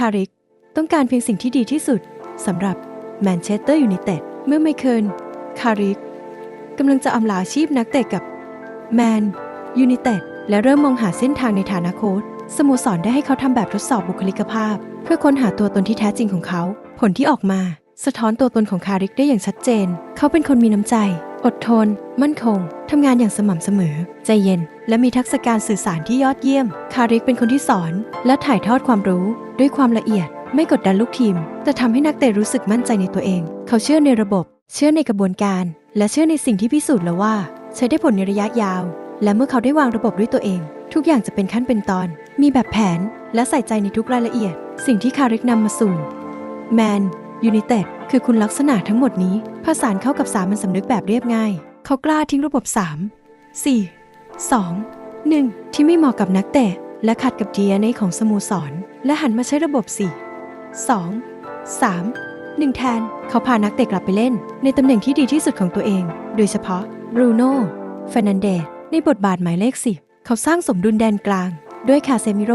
คาริก ต้องการเพียงสิ่งที่ดีที่สุดสำหรับแมนเชสเตอร์ยูไนเต็ดเมื่อไมเคิลคาริกกำลังจะอำลาอาชีพนักเตะกับแมนยูไนเต็ดและเริ่มมองหาเส้นทางในฐานะโค้ชสโมสรได้ให้เขาทำแบบทดสอบบุคลิกภาพ เพื่อค้นหาตัวตนที่แท้จริงของเขา ผลที่ออกมา สะท้อนตัวตนของคาริกได้อย่างชัดเจน เขาเป็นคนมีน้ำใจ อดทน มั่นคง ทำงานอย่างสม่ำเสมอ ใจเย็น และมีทักษะการสื่อสารที่ยอดเยี่ยม คาริกเป็นคนที่สอน และถ่ายทอดความรู้ ด้วยความละเอียด ไม่กดดันลูกทีม แต่ทำให้นักเตะรู้สึกมั่นใจในตัวเอง เขาเชื่อในระบบ เชื่อในกระบวนการ และเชื่อในสิ่งที่พิสูจน์แล้วว่า ใช้ได้ผลในระยะยาว และเมื่อเขาได้วางระบบด้วยตัวเอง ทุกอย่างจะเป็นขั้นเป็นตอน มีแบบแผน และใส่ใจในทุกรายละเอียด สิ่งที่คาริกนำมาสู่แมน ยูไนเต็ดคือคุณลักษณะทั้งหมดนี้ผสานเข้ากับสามัญสำนึกแบบเรียบง่าย เขากล้าทิ้งระบบ 3 4 2 1 ที่ไม่เหมาะกับนักเตะ และขัดกับ DNA ของสโมสร และหันมาใช้ระบบ 4 2 3 1 แทน เขาพานักเตะกลับไปเล่น ในตำแหน่งที่ดีที่สุดของตัวเอง โดยเฉพาะบรูโน่เฟรนันเดสในบทบาทหมายเลข10เขาสร้างสมดุลแดนกลาง ด้วยคาเซมิโร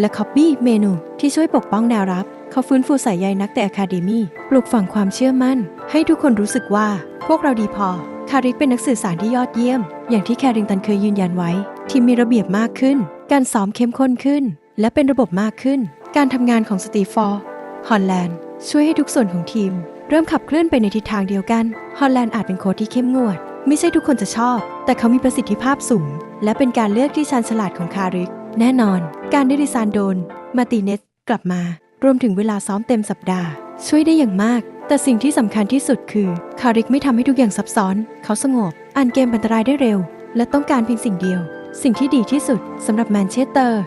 และคอบบี้เมนูที่ช่วยปกป้องแนวรับ เขาฟื้นฟูสายใยนักเตะอะคาเดมี่ปลูกฝังความเชื่อมั่น ให้ทุกคนรู้สึกว่า พวกเราดีพอ คาริกเป็นนักสื่อสารที่ยอดเยี่ยม อย่างที่แคริงตันเคยยืนยันไว้ ทีมมีระเบียบมากขึ้น การซ้อมเข้มข้นขึ้น และเป็นระบบมากขึ้น การทำงานของสตีฟอร์ฮอลแลนด์ช่วยให้ทุกส่วนของทีม เริ่มขับเคลื่อนไปในทิศทางเดียวกันฮอลแลนด์อาจเป็นโค้ชที่เข้มงวด ไม่ใช่ทุกคนจะชอบ แต่เขามีประสิทธิภาพสูง และเป็นการเลือกที่ชาญฉลาดของคาริก แน่นอน การได้ดิซานโดน มาติเนสกลับมา รวมถึงเวลาซ้อมเต็มสัปดาห์ ช่วยได้อย่างมาก แต่สิ่งที่สำคัญที่สุดคือ คาริกไม่ทำให้ทุกอย่างซับซ้อน เขาสงบ อ่านเกมอันตรายได้เร็ว และต้องการเพียงสิ่งเดียว สิ่งที่ดีที่สุดสำหรับแมนเชสเตอร์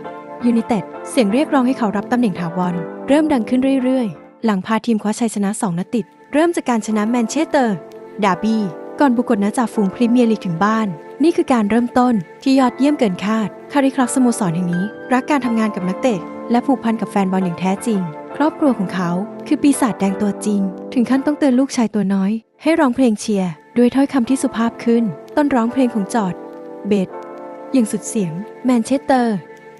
ยูไนเต็ดเสียงเรียกร้องให้เขารับตำแหน่งถาวรเริ่มดังขึ้นเรื่อยๆ หลังพาทีมคว้าชัยชนะ 2นัดติด เริ่มจากการชนะแมนเชสเตอร์ดาร์บี้ ก่อนบุกกดนะจากฝูงพรีเมียร์ลีกถึงบ้าน นี่คือการเริ่มต้นที่ยอดเยี่ยมเกินคาด คาริครักสโมสรแห่งนี้ รักการทำงานกับนักเตะ และผูกพันกับแฟนบอลอย่างแท้จริง ครอบครัวของเขา คือปีศาจแดงตัวจริง ถึงขั้นต้องเตือนลูกชายตัวน้อย ให้ร้องเพลงเชียร์ด้วยถ้อยคำที่สุภาพขึ้น ต้นร้องเพลงของจอร์ดเบดอย่างสุดเสียงแมนเชสเตอร์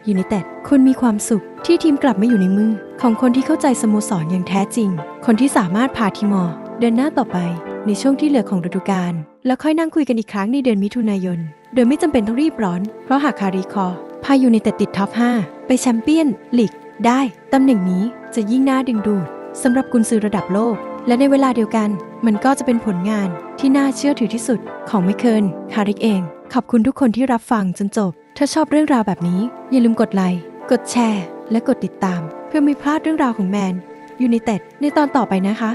ยูไนเต็ดคุณมีความสุขที่ทีมกลับมาอยู่ในมือ ของคนที่เข้าใจสโมสรอย่างแท้จริง คนที่สามารถพาทีมอเดินหน้าต่อไป ในช่วงที่เหลือของฤดูกาลแล้วค่อยนั่งคุยกันอีกครั้งในเดือนมิถุนายน โดยไม่จำเป็นต้องรีบร้อน เพราะหากคารีคอพายูไนเต็ดติดท็อป 5 ไปแชมเปี้ยนลีกได้ตำแหน่งนี้จะยิ่งน่าดึงดูดสำหรับกุนซือระดับโลก และในเวลาเดียวกัน มันก็จะเป็นผลงานที่น่าเชื่อถือที่สุดของไมเคิลคาริกเอง ขอบคุณทุกคนที่รับฟังจนจบ ถ้าชอบเรื่องราวแบบนี้ อย่าลืมกดไลค์กดแชร์ และกดติดตาม เพื่อไม่พลาดเรื่องราวของแมนยูไนเต็ดในตอนต่อไปนะคะ